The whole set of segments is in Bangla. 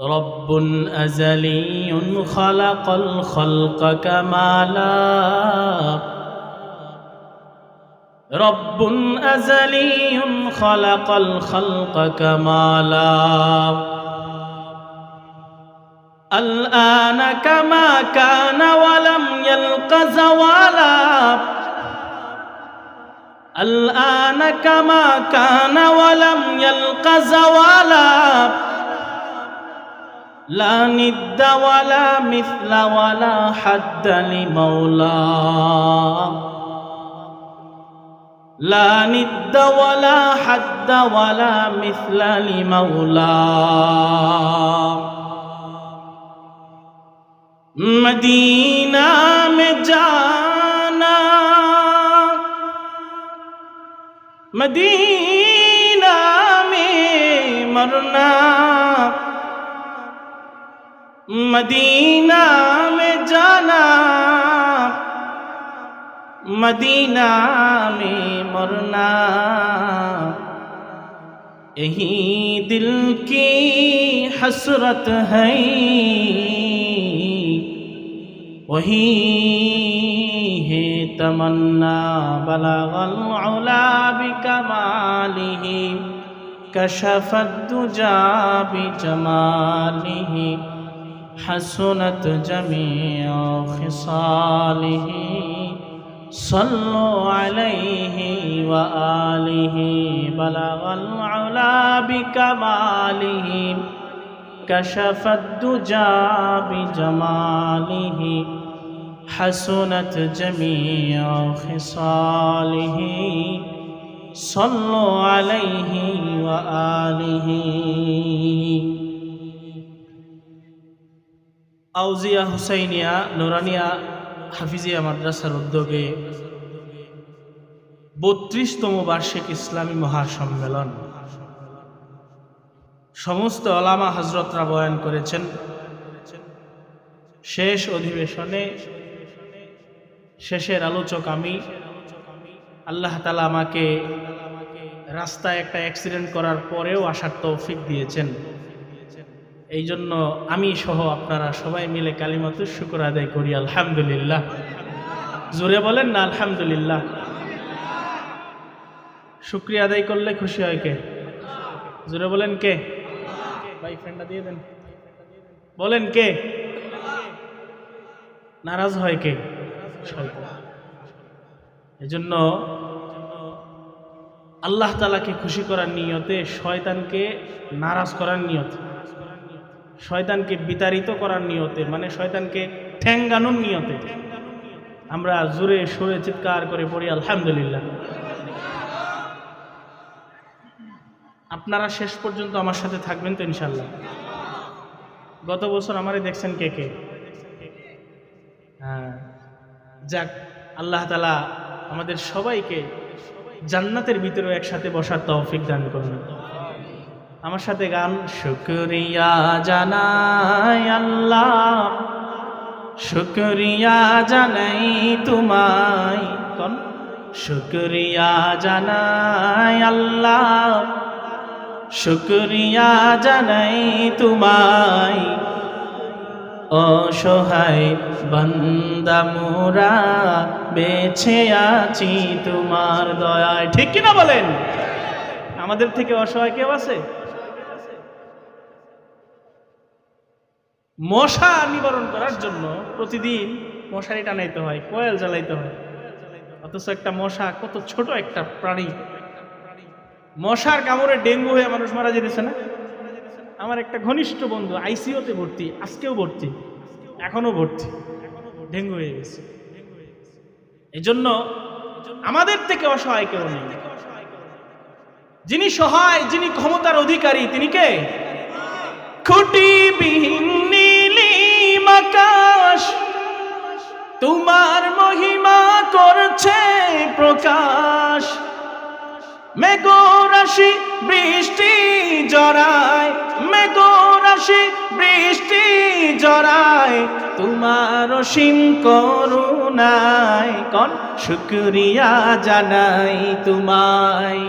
رب أزلي خلق الخلق كمالا رب أزلي خلق الخلق كمالا الآن كما كان ولم يلق زوالا. الآن كما كان ولم يلق زوالا. لا ند ولا مثل ولا حد لمولاه لا ند ولا حد ولا مثل لمولاه مدینہ میں جانا مدینہ میں مرنا مدینہ میں جانا مدینہ میں مرنا یہی دل کی حسرت ہے وہی ہے تمنا بلغ العلا بکمالہ کشف الدجا بجمالہ حسنت جميع خصاله صلوا عليه وآله بلغ العلا بكماله كشف الدجى بجماله حسنت جميع خصاله صلوا عليه وآله. আউজিয়া হুসাইনিয়া, নুরানিয়া হাফিজিয়া মাদ্রাসার উদ্যোগে বত্রিশতম বার্ষিক ইসলামী মহাসম্মেলন। সমস্ত আলামা হজরতরা বয়ান করেছেন, শেষ অধিবেশনে শেষের আলোচক আমি, আল্লাহ তালা আমাকে রাস্তায় একটা অ্যাক্সিডেন্ট করার পরেও আসার তৌফিক দিয়েছেন। এই জন্য আমি সহ আপনারা সবাই মিলে কালিমাতু শুকুর আদায় করি, আলহামদুলিল্লাহ। জোরে বলেন না, আলহামদুলিল্লাহ। শুক্রিয়া আদায় করলে খুশি হয় কে? জোরে বলেন কে? ভাই ফ্রেন্ডটা দিয়ে দেন। বলেন কে? নারাজ হয় কে? এজন্য আল্লাহ তালাকে খুশি করার নিয়তে শয়তানকে নারাজ করার নিয়তে। শয়তানকে বিতাড়িত করার নিয়তে মানে শয়তানকে ঠ্যাঙ্গানোর নিয়তে। আমরা জোরে সুরে চিৎকার করে পড়ি, আলহামদুলিল্লাহ। আপনারা শেষ পর্যন্ত আমার সাথে থাকবেন তো ইনশাল্লাহ গত বছর আমারে দেখছেন কে কে? হ্যাঁ। যাক, আল্লাহ তালা আমাদের সবাইকে জান্নাতের ভিতরেও একসাথে বসার তৌফিক দান করুন। আমার সাথে গান। শুক্রিয়া জানাই আল্লাহ। শুক্রিয়া জানাই তোমায়। কন। শুক্রিয়া জানাই আল্লাহ। শুক্রিয়া জানাই তোমায়। অসহায় বন্দা মোরা বেছে আছি তোমার দয়ায়। ঠিক কিনা বলেন? আমাদের থেকে অসহায় কেউ আছে? মশা নিবারণ করার জন্য প্রতিদিন মশারি টানাইতে হয়, কয়েল জ্বালাইতে হয়। অথচ একটা মশা কত ছোট একটা প্রাণী। মশার কামড়ে ডেঙ্গু হয়ে মানুষ মারা যেতেছে না? আমার একটা ঘনিষ্ঠ বন্ধু আইসিওতে ভর্তি, আজকেও ভর্তি এখনও ভর্তি, ডেঙ্গু হয়ে গেছে। এই জন্য আমাদের থেকে অসহায় কেউ নেই। যিনি সহায়, যিনি ক্ষমতার অধিকারী, তিনি কে? খুঁটিবিহীন আকাশ তোমার মহিমা করছে প্রকাশ। মেঘরাশি বৃষ্টি জড়ায়, মেঘরাশি বৃষ্টি জড়ায়, তোমার অসীম করুণায় কন শুক্রিয়া জানাই তোমায়।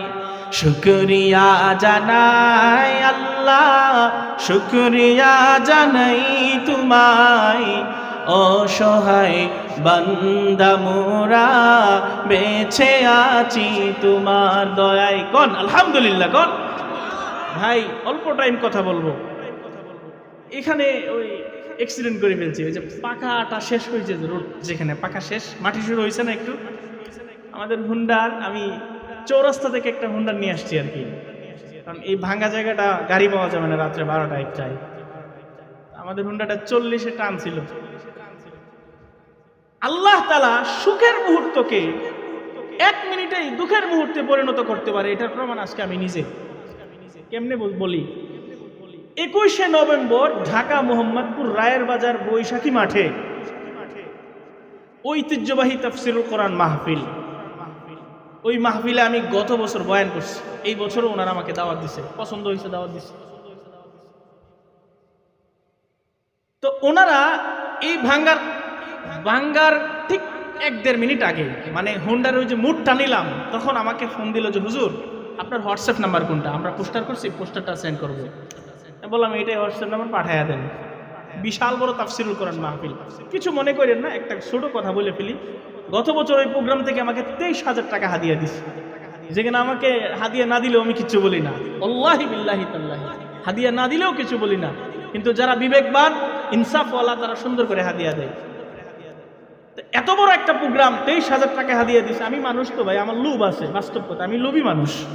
শুক্রিয়া জানাই আল্লাহ, শুক্রিয়া জানাই তোমায়। অসহায় বান্দা মোরা বেছে আছি তোমার দয়ায়। কন, আলহামদুলিল্লাহ, কন। ভাই, অল্প টাইম কথা বলব। এখানে ওই অ্যাক্সিডেন্ট করে ফেলছি, ওই যে পাকাটা শেষ হয়েছে রোড যেখানে পাকা শেষ, মাটি শুরু হয়েছে না একটু? আমাদের হুন্ডার, আমি চৌরাস্তা থেকে একটা হুন্ডার নিয়ে আসছি আর কি। কারণ এই ভাঙ্গা জায়গাটা গাড়ি পাওয়া যাবে না রাত্রে বারোটা একটায় আমাদের হুন্ডাটা চল্লিশে টান ছিল। আল্লাহ তালা সুখের মুহূর্তকে এক মিনিটেই দুঃখের মুহূর্তে পরিণত করতে পারে, এটার প্রমাণ আজকে আমি নিজে। কেমনে বলি? একুশে নভেম্বর ঢাকা মোহাম্মদপুর রায়ের বাজার বৈশাখী মাঠে। ঐতিহ্যবাহী তাফসিরুল কোরআন মাহফিল। ওই মাহফিলে আমি গত বছর বয়ান করছি। এই বছরও ওনারা আমাকে দাওয়াত দিছে। পছন্দ হয়েছে দাওয়াত দিছে। তো ওনারা এই ভাঙ্গার ভাঙ্গার ঠিক এক দেড় মিনিট আগে মানে হোন্ডার ওই যে মুডটা নিলাম, তখন আমাকে ফোন দিল যে, হুজুর, আপনার হোয়াটসঅ্যাপ নাম্বার কোনটা? আমরা পোস্টার করছি, পোস্টারটা সেন্ড করব। বললাম এটাই হোয়াটসঅ্যাপ নাম্বার, পাঠাইয়া দেন। বিশাল বড় তাফসিরুল কোরআন মাহফিল। কিছু মনে করেন না, একটা ছোট কথা বলে ফেলি। গত বছর ওই প্রোগ্রাম থেকে আমাকে তেইশ হাজার টাকা হাদিয়া দিছে। যেখানে আমাকে হাদিয়া না দিলেও আমি কিছু বলি না। আল্লাহি বিল্লাহি তাল্লাহি। হাদিয়া না দিলেও কিছু বলি না। কিন্তু যারা বিবেকবান, ইনসাফওয়ালা, তারা সুন্দর করে হাদিয়া দেয়। এত বড় একটা প্রোগ্রাম, তেইশ হাজার টাকা হাদিয়া দিছে। আমি মানুষ তো ভাই, আমার লোভ আছে বাস্তব কথা আমি লোভী মানুষ।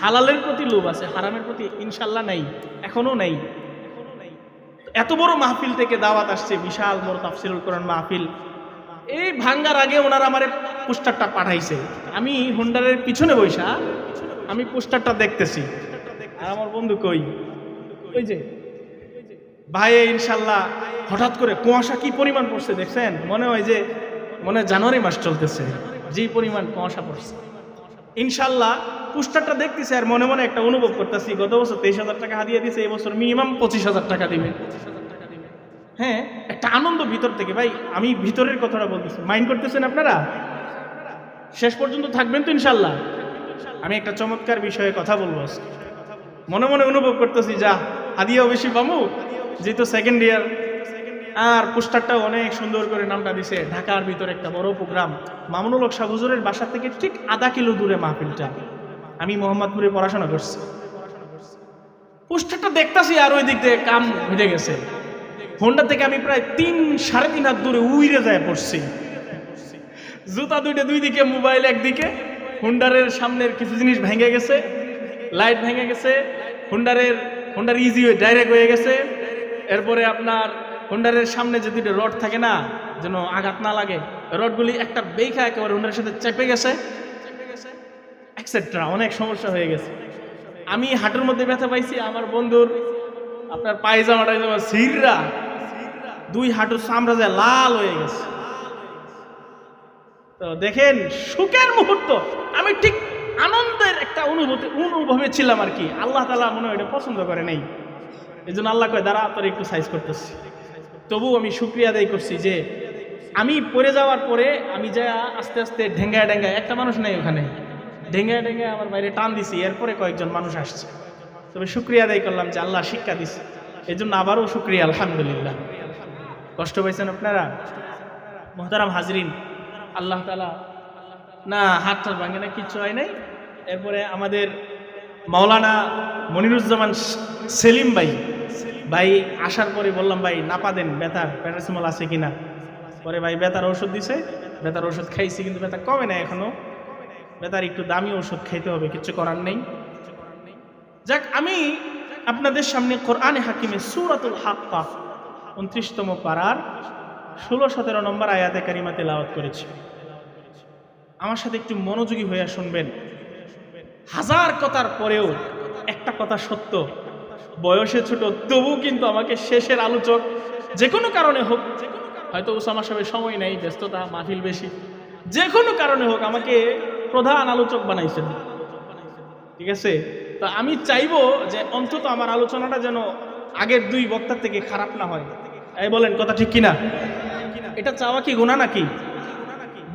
হালালের প্রতি লোভ আছে, হারামের প্রতি ইনশাল্লাহ নাই এখনও নেই। এত বড় মাহফিল থেকে দাওয়াত আসছে, বিশাল বড় তাফসিরুল কোরআন মাহফিল। এই ভাঙ্গার আগে ওনারা আমার পোস্টারটা পাঠাইছে। আমি হোন্ডারের পিছনে বৈশা আমি পোস্টারটা দেখতেছি। আর আমার বন্ধু কই? ওই যে। ভাই, ইনশাল্লাহ হঠাৎ করে কুয়াশা কি পরিমাণ পড়ছে দেখছেন? মনে হয় যে, মনে হয় জানুয়ারি মাস চলতেছে। যে পরিমাণ কুয়াশা পড়ছে। ইনশাল্লাহ পোস্টারটা দেখতেছি আর মনে মনে একটা অনুভব করতেছি, গত বছর তেইশ হাজার টাকা হারিয়ে দিয়েছে এই বছর মিনিমাম পঁচিশ হাজার টাকা দিবে। হ্যাঁ একটা আনন্দ ভিতর থেকে, ভাই, আমি ভিতরের কথাটা বলতেছি। মাইন্ড করতেছেন আপনারা? শেষ পর্যন্ত থাকবেন তো ইনশাল্লাহ। আমি একটা চমৎকার বিষয়ে কথা বলব মনে মনে অনুভব করতেছি, যা, হাদিয়াও বেশি পাবো, যেহেতু সেকেন্ড ইয়ার আর পোস্টারটাও অনেক সুন্দর করে নামটা দিছে। ঢাকার ভিতরে একটা বড় প্রোগ্রাম। মামুনুল হক শাহ হুজুরের বাসা থেকে ঠিক আধা কিলো দূরে মাহফিলটা। আমি মোহাম্মদপুরে পড়াশোনা করছি। পোস্টারটা দেখতাছি আর ওই দিক থেকে কাম হয়ে গেছে। হোন্ডা থেকে আমি প্রায় তিন, সাড়ে তিন হাত দূরে উইরে যায় পড়ছি। জুতা দুইটা দুই দিকে, মোবাইল একদিকে হুন্ডারের সামনের কিছু জিনিস ভেঙে গেছে। লাইট ভেঙে গেছে। হুন্ডারের হুন্ডার ইজি হয়ে ডাইরেক্ট হয়ে গেছে। এরপরে আপনার হুন্ডারের সামনে যে দুটো রড থাকে না, যেন আঘাত না লাগে রডগুলি একটা বেখা একেবারে হুন্ডারের সাথে চেপে গেছে। এক্সেট্রা অনেক সমস্যা হয়ে গেছে। আমি হাঁটুর মধ্যে ব্যথা পাইছি, আমার বন্ধুর আপনার পায়জামা টাইজামা সিররা। দুই হাঁটুর চামড়া যায় লাল হয়ে গেছে। তো দেখেন, সুখের মুহূর্ত। আমি ঠিক আনন্দের একটা অনুভূতি, অনুভবে ছিলাম আর কি। আল্লাহ তালা মনে হয় এটা পছন্দ করে নেই। এই জন্য আল্লাহ কয়, দাঁড়া, তোর একটু সাইজ করতেছি। তবু আমি শুক্রিয়া আদায় করছি যে আমি পড়ে যাওয়ার পরে আমি যা আস্তে আস্তে ঢেঙ্গায় ডেঙ্গায় একটা মানুষ নেই ওখানে। ঢেঙ্গায় ডেঙ্গায় আমার বাইরে টান দিছি, এরপরে কয়েকজন মানুষ আসছে। তবে শুক্রিয়া আদায় করলাম যে আল্লাহ শিক্ষা দিছে। এই জন্য আবারও শুক্রিয়া, আলহামদুলিল্লাহ। কষ্ট পাইছেন আপনারা? মোহতারাম হাজরিন, আল্লাহ তালা না হাত টাত ভাঙে না, কিচ্ছু হয় নাই। এরপরে আমাদের মাওলানা মনিরুজ্জামান সেলিম ভাই ভাই, আসার পরে বললাম, ভাই, নাপা দেন ব্যথার প্যারাসিমল আছে কিনা? পরে ভাই, ব্যথার ওষুধ দিছে, ব্যথার ওষুধ খাইছি, কিন্তু ব্যথা কমে না এখনও। বেতার একটু দামি ওষুধ খাইতে হবে, কিছু করার নেই। যাক, আমি আপনাদের সামনে কোরআনে হাকিমে সুরাতুল হাক্কা, উনত্রিশতম পাড়ার ষোলো সতেরো নম্বর আয়াতে কারিমাতে লাওয়াত করেছি। আমার সাথে একটু মনোযোগী হয়ে শুনবেন। হাজার কথার পরেও একটা কথা সত্য। বয়সে ছোট তবু কিন্তু আমাকে শেষের আলোচক, যে কোনো কারণে হোক, হয়তো ওসামা সাহেবের সময় নেই, ব্যস্ততা, মাহফিল বেশি, যে কোনো কারণে হোক আমাকে প্রধান আলোচক বানাইছেন। ঠিক আছে? তো আমি চাইব যে অন্তত আমার আলোচনাটা যেন আগের দুই বক্তার থেকে খারাপ না হয়। এই বলেন, কথা ঠিক কিনা? এটা চাওয়া কি গুণা নাকি?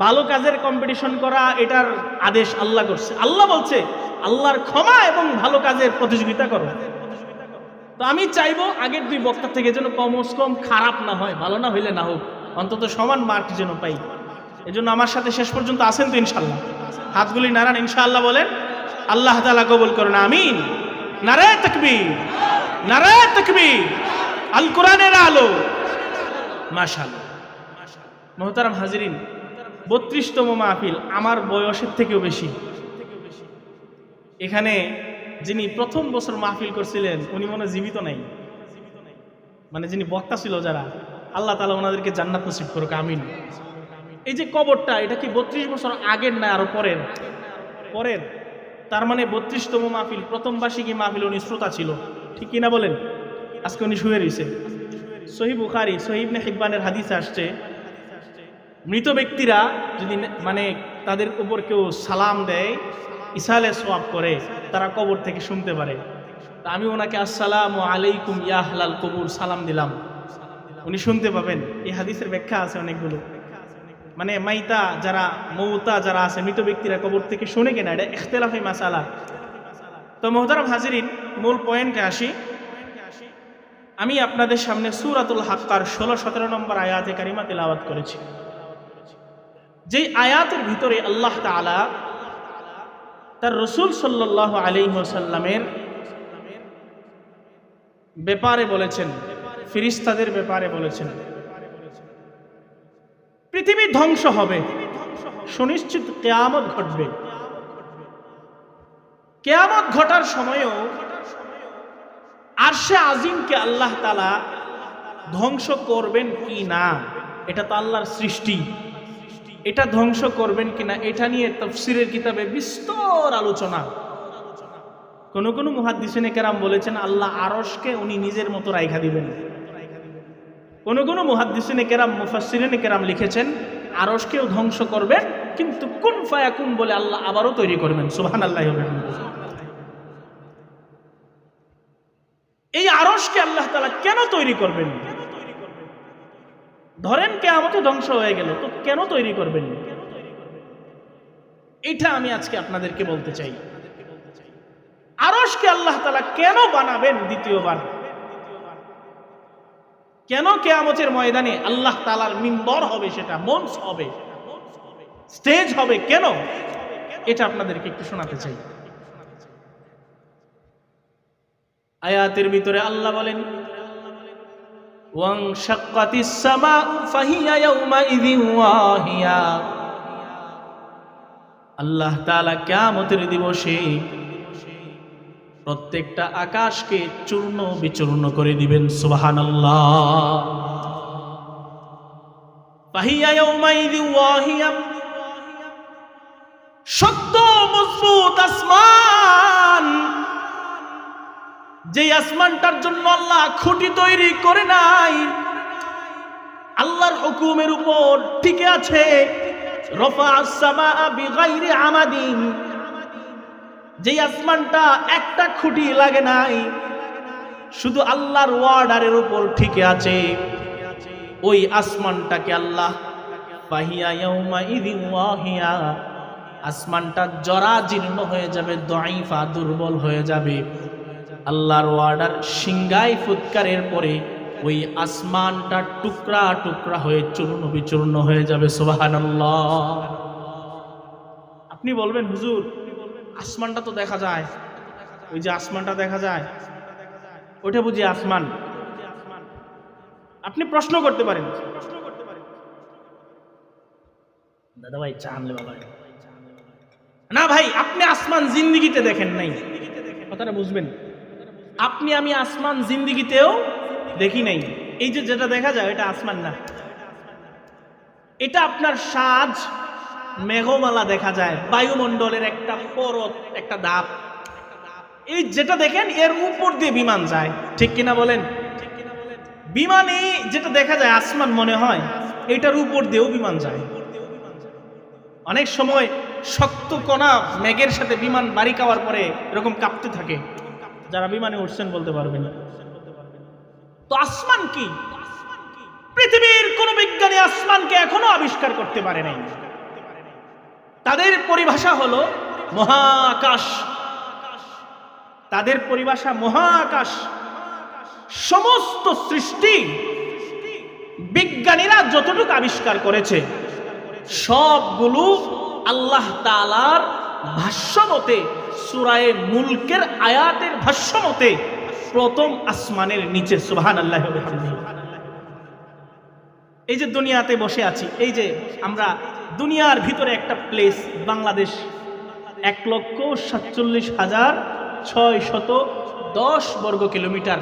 ভালো কাজের কম্পিটিশন করা, এটার আদেশ আল্লাহ করছে। আল্লাহ বলছে, আল্লাহর ক্ষমা এবং ভালো কাজের প্রতিযোগিতা করো। তো আমি চাইব আগের দুই বক্তার থেকে যেন কমস কম খারাপ না হয়, ভালো না হইলে না হোক। অন্তত সমান মার্ক যেন পাই। এজন্য আমার সাথে শেষ পর্যন্ত আসেন তো ইনশাল্লাহ হাতগুলি নারান ইনশাআল্লাহ বলেন, আল্লাহ তালা কবুল করেন, আমিন। নারায় তকবীর নারায় তকবীর। আল কোরআনের আলো। মাশাআল্লাহ। মোহতারাম হাজিরিন, বত্রিশতম মাহফিল, আমার বয়সের থেকেও বেশি। এখানে যিনি প্রথম বছর মাহফিল করছিলেন, উনি মনে জীবিত নাই। মানে যিনি বক্তা ছিল যারা, আল্লাহ তালা ওনাদেরকে জান্নাত নসিব করুক, আমিন। এই যে কবরটা, এটা কি বত্রিশ বছর আগের না আরও পরের? পরের। তার মানে বত্রিশতম মাহফিল, প্রথম বার্ষিকী মাহফিল উনি শ্রোতা ছিল। ঠিক কিনা বলেন? আজকে উনি শুয়ে রয়েছে সহি বুখারি সহিবনে হিব্বানের হাদিসে আসছে, মৃত ব্যক্তিরা যদি মানে তাদের উপর কেউ সালাম দেয় ইসালে সোয়াব করে, তারা কবর থেকে শুনতে পারে। আমি ওনাকে আসসালামু আলাইকুম ইয়াহলাল কবুর, সালাম দিলাম। উনি শুনতে পাবেন, এই হাদিসের ব্যাখ্যা আছে অনেকগুলো। মানে মাইতা যারা, মৌতা যারা আছে, মৃত ব্যক্তিরা কবর থেকে শুনে কিনা, এটা ইখতলাফি মাসালা। তো মোহতারাম হাজিরিন, মূল পয়েন্টে আসি। আমি আপনাদের সামনে সুরাতুল হাক্কার ষোলো, সতেরো নম্বর আয়াতে কারিমা তেলাওয়াত করেছি। যেই আয়াতের ভিতরে আল্লাহ তাআলা তার রসুল সাল্লাহ আলিমসাল্লামের ব্যাপারে বলেছেন, ফিরিস্তাদের ব্যাপারে বলেছেন। পৃথিবী ধ্বংস হবে। সুনিশ্চিত কেয়ামত ঘটবে। কেয়ামত ঘটার সময়ও আরশে আজিমকে আল্লাহ তালা ধ্বংস করবেন কি না, এটা তো আল্লাহর সৃষ্টি। এটা ধ্বংস করবেন কিনা, এটা নিয়ে তফসিরের কিতাবে বিস্তর আলোচনা। কোন কোন মুহাদ্দিসিনে কেরাম বলেছেন, আল্লাহ আরশকে উনি নিজের মতো রাইখা দিবেন। কোন কোন মুহাদ্দিসিনে কেরাম, মুফাসসিরিনে কেরাম লিখেছেন আরসকেও ধ্বংস করবেন, কিন্তু কোন ফায়া ফায়াকুন বলে আল্লাহ আবারও তৈরি করবেন। ওয়া বিহামদিহি। এই আরসকে আল্লাহ তালা কেন তৈরি করবেন? ধরেন কে আমাকে ধ্বংস হয়ে গেল, তো কেন তৈরি করবেন? এটা আমি আজকে আপনাদেরকে বলতে চাই। আরশকে আল্লাহ তালা কেন বানাবেন দ্বিতীয়বার? কেন কেয়ামতের ময়দানে আল্লাহ তালার মিম্বর হবে সেটা, মঞ্চ হবে? স্টেজ হবে কেন? এটা আপনাদেরকে একটু শোনাতে চাই। আয়াতের ভিতরে আল্লাহ বলেন وانشقت السماء فهي يومئذ واهية আল্লাহ তাআলা কিয়ামতের দিবসে প্রত্যেকটা আকাশকে চূর্ণ বিচূর্ণ করে দিবেন সুবহানাল্লাহ ফাহিয়া ইয়াউমাইযি ওয়াহিয়া শক্ত মজবুত আসমান যে আসমানটার জন্য আল্লাহ খুঁটি তৈরি করে নাই, আল্লাহর হুকুমের উপর টিকে আছে যে আসমানটা একটা খুঁটি লাগে নাই, শুধু আল্লাহর ওয়ার্ডারের উপর ঠিকে আছে। ওই আসমানটাকে আল্লাহ আসমানটা জরা জীর্ণ হয়ে যাবে দইফা দুর্বল হয়ে যাবে। আল্লাহর ওয়ার্ডার সিংগাই ফুৎকারের পরে ওই আসমানটা টুকরা টুকরা হয়ে চূর্ণ বিচূর্ণ হয়ে যাবে সোবাহান আপনি বলবেন, হুজুর, আসমানটা তো দেখা যায়। ওই যে আসমানটা দেখা যায়। ওইটা বুঝি আসমান। আপনি প্রশ্ন করতে পারেন। দাদা ভাই চা আনলে না ভাই, আপনি আসমান জিন্দিগিতে দেখেন নাই। কথাটা বুঝবেন। আপনি আমি আসমান জিন্দিগিতেও দেখি নাই। এই যে যেটা দেখা যায়, এটা আসমান না। এটা আপনার সাজ মেঘমালা দেখা যায়, বায়ুমণ্ডলের একটা পরত একটা দাপ। এই যেটা দেখেন, এর উপর দিয়ে বিমান যায়। ঠিক কিনা বলেন? বিমানে যেটা দেখা যায়, আসমান মনে হয়, এটার উপর দিয়েও বিমান যায়। অনেক সময় শক্ত কণা মেঘের সাথে বিমান বাড়ি খাওয়ার পরে এরকম কাঁপতে থাকে। যারা বিমানে উঠছেন বলতে পারবেন। তো আসমান কি? পৃথিবীর কোন বিজ্ঞানী আসমানকে এখনও আবিষ্কার করতে পারে নাই। তাদের পরিভাষা হলো মহাকাশ। তাদের পরিভাষা মহাকাশ। সমস্ত সৃষ্টি বিজ্ঞানীরা যতটুকু আবিষ্কার করেছে, সবগুলো আল্লাহ তালার ভাষ্যমতে, সুরায়ে মুলকের আয়াতের ভাষ্যমতে, প্রথম আসমানের নিচে সুবহান আল্লাহ এই যে দুনিয়াতে বসে আছি, এই যে আমরা দুনিয়ার ভিতরে একটা প্লেস বাংলাদেশ, এক লক্ষ সাতচল্লিশ হাজার ছয় শত দশ বর্গ কিলোমিটার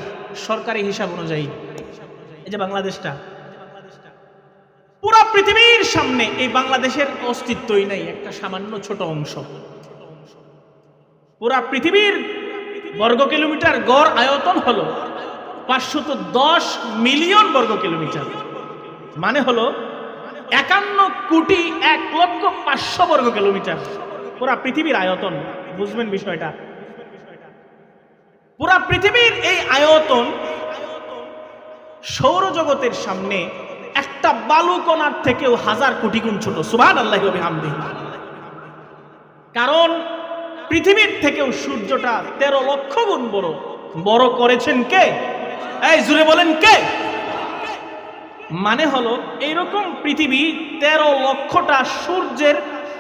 সরকারি হিসাব অনুযায়ী। এই যে বাংলাদেশটা পুরো পৃথিবীর সামনে এই বাংলাদেশের অস্তিত্বই নাই, একটা সামান্য ছোট অংশ। পুরা পৃথিবীর বর্গ কিলোমিটার গড় আয়তন হলো পাঁচশত দশ মিলিয়ন বর্গ কিলোমিটার। মানে হলো একান্ন কোটি এক লক্ষ পাঁচশো বর্গ কিলোমিটার পুরা পৃথিবীর আয়তন। বুঝবেন বিষয়টা? পুরা পৃথিবীর এই আয়তন সৌরজগতের সামনে একটা বালুকণার থেকেও হাজার কোটি গুণ ছোট। সুভান আল্লাহ হামদি কারণ পৃথিবীর থেকেও সূর্যটা তেরো লক্ষ গুণ বড়। বড় করেছেন কে? এই জুড়ে বলেন কে? মানে হলো, এইরকম পৃথিবী তেরো লক্ষটা সূর্যের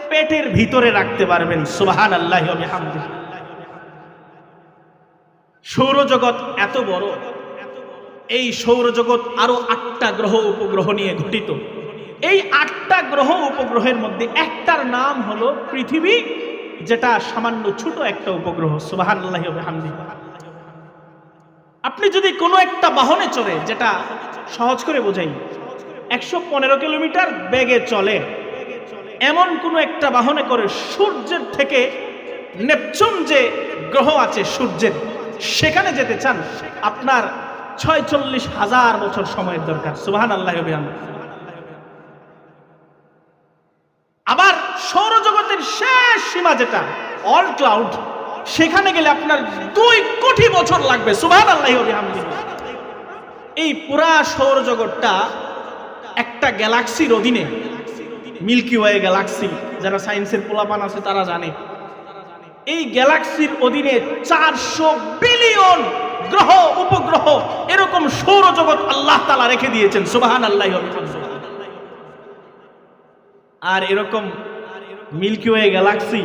পেটের ভিতরে রাখতে পারবেন সুবাহান আল্লাহ সৌরজগৎ এত বড় এই সৌরজগৎ আরও আটটা গ্রহ উপগ্রহ নিয়ে গঠিত। এই আটটা গ্রহ উপগ্রহের মধ্যে একটার নাম হলো পৃথিবী, যেটা সামান্য ছোট একটা উপগ্রহ। সুবাহান আল্লাহ হামদি আপনি যদি কোনো একটা বাহনে চড়ে, যেটা সহজ করে বোঝাই, একশো পনেরো কিলোমিটার বেগে চলে, এমন কোনো একটা বাহনে করে সূর্যের থেকে নেপচুন যে গ্রহ আছে সূর্যের, সেখানে যেতে চান, আপনার ছয়চল্লিশ হাজার বছর সময়ের দরকার। সুবাহান আল্লাহ আবার সৌরজগতের শেষ সীমা যেটা অল ক্লাউড সেখানে গেলে আপনার দুই কোটি বছর লাগবে। সুবাহান আল্লাহ এই পুরা সৌরজগৎটা একটা গ্যালাক্সির অধীনে, মিল্কি ওয়ে গ্যালাক্সি, যারা সায়েন্সের পোলাপান আছে তারা জানে। এই গ্যালাক্সির অধীনে চারশো বিলিয়ন গ্রহ, উপগ্রহ এরকম সৌরজগৎ আল্লাহ তালা রেখে দিয়েছেন। সুবাহান আল্লাহ আর এরকম মিল্কি ওয়ে গ্যালাক্সি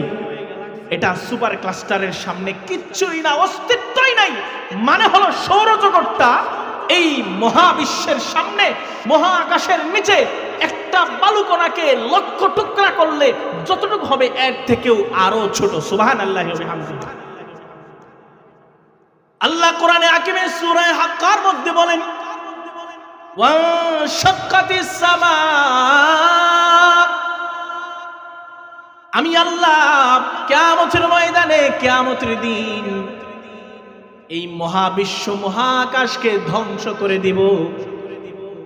এটা সুপার ক্লাস্টারের সামনে কিচ্ছুই না, অস্তিত্বই নাই। মানে হলো সৌরজগৎটা এই মহাবিশ্বের সামনে, মহাকাশের নিচে একটা বালুকণাকে লক্ষ টুকরা করলে যতটুকু হবে এর থেকেও আরও ছোট। সুবাহান আল্লাহ আল্লাহ কোরআনে আকিমে সূরায়ে হাক্কার মধ্যে বলেন আমি আল্লাহ কিয়ামতের ময়দানে কিয়ামতের দিন এই মহাবিশ্ব মহাকাশকে ধ্বংস করে দিব।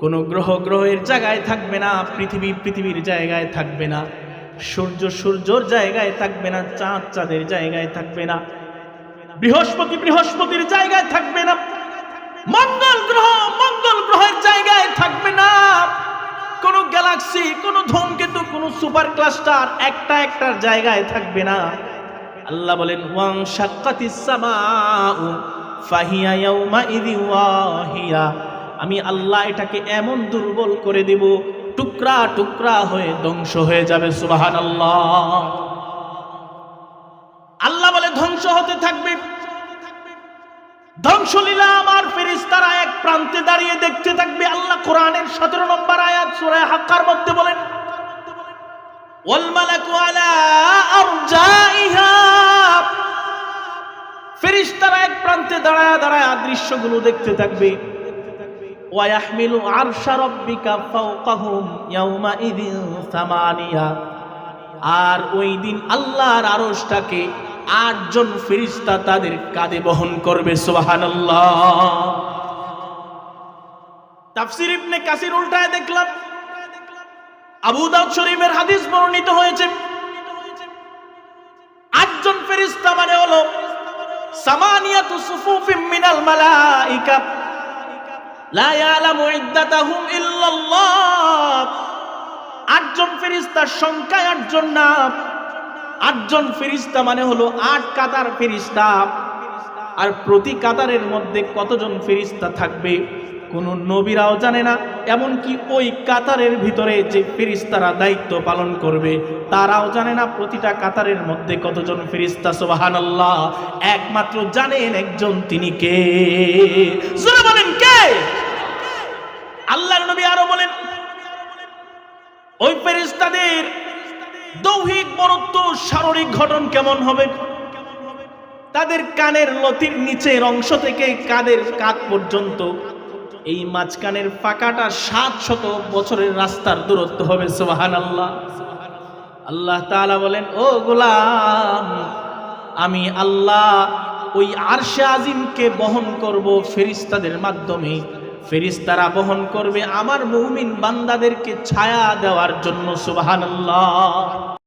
কোন গ্রহ গ্রহের জায়গায় থাকবে না, পৃথিবী পৃথিবীর জায়গায় থাকবে না, সূর্য সূর্যর জায়গায় থাকবে না, চাঁদ চাঁদের জায়গায় থাকবে না। বৃহস্পতি বৃহস্পতির জায়গায় থাকবে না। মঙ্গল গ্রহ মঙ্গল গ্রহের জায়গায় থাকবে না। কোন গ্যালাক্সি, কোন ধূমকেতু, কোন সুপার ক্লাস্টার একটা একটার জায়গায় থাকবে না। আল্লাহ বলেন, ওয়াং শাক্কাতিস সামাউ ফাহিয়া ইয়াউমা ইদি ওয়াহিয়া। আমি আল্লাহ এটাকে এমন দুর্বল করে দিব, টুকরা টুকরা হয়ে ধ্বংস হয়ে যাবে, সুবহানাল্লাহ। ধ্বংস হতে থাকবে ধ্বংসলীলা আমার ফেরেশতারা এক প্রান্তে দাঁড়িয়ে দেখতে থাকবে আল্লাহ কোরআনের সতেরো নম্বর আয়াত সূরা হাক্কার মধ্যে বলেন والملك على أرجائها ফেরেশতারা এক প্রান্তে দাঁড়ায় দাঁড়ায় দৃশ্যগুলো দেখতে থাকবে ওয়াহমিলু আরশা রাব্বিকা ফাওকাহুম ইয়াউমাইযিন সামানিয়া আর ওই দিন আল্লাহর আরশটাকে আটজন ফেরেশতা তাদের কাঁধে বহন করবে, সুবহানাল্লাহ। তাফসির ইবনে কাসির উল্টায় দেখলাম। আবু দাউদ শরীফের হাদিস বর্ণিত হয়েছে। আটজন ফেরেশতা মানে হলো সামানিয়াতু সুফুফিম মিনাল মালাইকা। লা ইয়ালামু ইদ্দাতাহুম ইল্লাল্লাহ। আটজন ফেরেশতার সংখ্যায় আটজন না। আটজন ফেরিস্তা মানে হলো আট কাতার ফেরিস্তা। আর প্রতি কাতারের মধ্যে কতজন ফেরিস্তা থাকবে, কোন নবীরাও জানে না। এমনকি ওই কাতারের ভিতরে যে ফেরিস্তারা দায়িত্ব পালন করবে, তারাও জানে না প্রতিটা কাতারের মধ্যে কতজন ফেরিস্তা। সোবাহান আল্লাহ একমাত্র জানেন একজন তিনি কে? বলেন কে? আল্লাহর নবী আরও বলেন, ওই ফেরিস্তাদের দৌহিক বরত্ব, শারীরিক গঠন কেমন হবে? তাদের কানের লতির নিচের অংশ থেকে কাদের কাত পর্যন্ত? এই মাঝখানের ফাঁকাটা সাত শত বছরের রাস্তার দূরত্ব হবে সোহান আল্লাহ আল্লাহ তাআলা বলেন, ও গোলাম, আমি আল্লাহ ওই আরশে আজিমকে বহন করব ফেরিস্তাদের মাধ্যমে। ফেরিস্তারা বহন করবে আমার মুমিন বান্দাদেরকে ছায়া দেওয়ার জন্য সুবহানাল্লাহ।